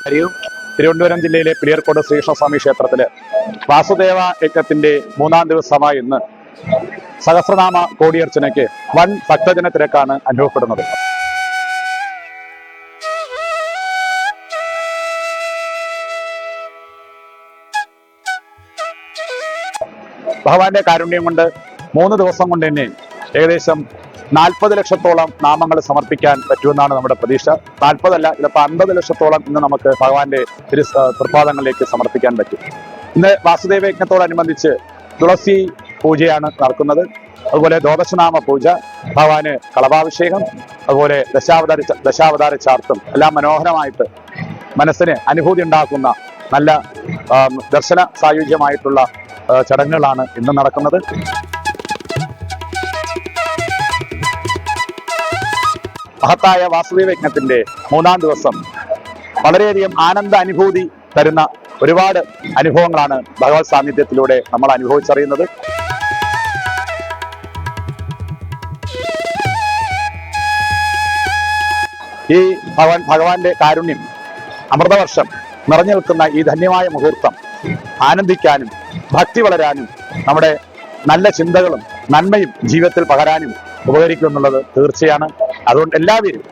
ഹരിയും തിരുവനന്തപുരം ജില്ലയിലെ പിളിയർക്കോട് ശ്രീകൃഷ്ണസ്വാമി ക്ഷേത്രത്തിൽ വാസുദേവ യജ്ഞത്തിന്റെ മൂന്നാം ദിവസമായ ഇന്ന് സഹസ്രനാമ കോടിയർച്ചനയ്ക്ക് വൻ ഭക്തജന തിരക്കാണ് അനുഭവപ്പെടുന്നത്. ഭഗവാന്റെ കാരുണ്യം കൊണ്ട് മൂന്ന് ദിവസം കൊണ്ട് തന്നെ ഏകദേശം നാൽപ്പത് ലക്ഷത്തോളം നാമങ്ങൾ സമർപ്പിക്കാൻ പറ്റുമെന്നാണ് നമ്മുടെ പ്രതീക്ഷ. നാൽപ്പതല്ല ചിലപ്പോൾ അൻപത് ലക്ഷത്തോളം ഇന്ന് നമുക്ക് ഭഗവാന്റെ തിരു തൃപ്പാദങ്ങളിലേക്ക് സമർപ്പിക്കാൻ പറ്റും. ഇന്ന് വാസുദേവ യജ്ഞത്തോടനുബന്ധിച്ച് തുളസി പൂജയാണ് നടക്കുന്നത്. അതുപോലെ ദ്വാദശനാമ പൂജ ഭഗവാന് കളഭാഭിഷേകം അതുപോലെ ദശാവതാര ദശാവതാര ചാർത്തും എല്ലാം മനോഹരമായിട്ട് മനസ്സിന് അനുഭൂതി ഉണ്ടാക്കുന്ന നല്ല ദർശന സായുജ്യമായിട്ടുള്ള ചടങ്ങുകളാണ് ഇന്ന് നടക്കുന്നത്. മഹത്തായ വാസുദേവ യജ്ഞത്തിന്റെ മൂന്നാം ദിവസം വളരെയധികം ആനന്ദ അനുഭൂതി തരുന്ന ഒരുപാട് അനുഭവങ്ങളാണ് ഭഗവത് സാന്നിധ്യത്തിലൂടെ നമ്മൾ അനുഭവിച്ചറിയുന്നത്. ഈ ഭഗവാൻ ഭഗവാന്റെ കാരുണ്യം അമൃതവർഷം നിറഞ്ഞു നിൽക്കുന്ന ഈ ധന്യമായ മുഹൂർത്തം ആനന്ദിക്കാനും ഭക്തി വളരാനും നമ്മുടെ നല്ല ചിന്തകളും നന്മയും ജീവിതത്തിൽ പകരാനും ഉപകരിക്കുമെന്നുള്ളത് തീർച്ചയാണ്. അതുകൊണ്ട് എല്ലാവരും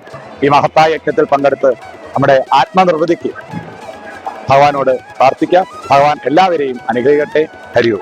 ഈ മഹത്തായ യജ്ഞത്തിൽ പങ്കെടുത്ത് നമ്മുടെ ആത്മനിർവൃതിക്ക് ഭഗവാനോട് പ്രാർത്ഥിക്കാം. ഭഗവാൻ എല്ലാവരെയും അനുഗ്രഹിക്കട്ടെ. ഹരിയോ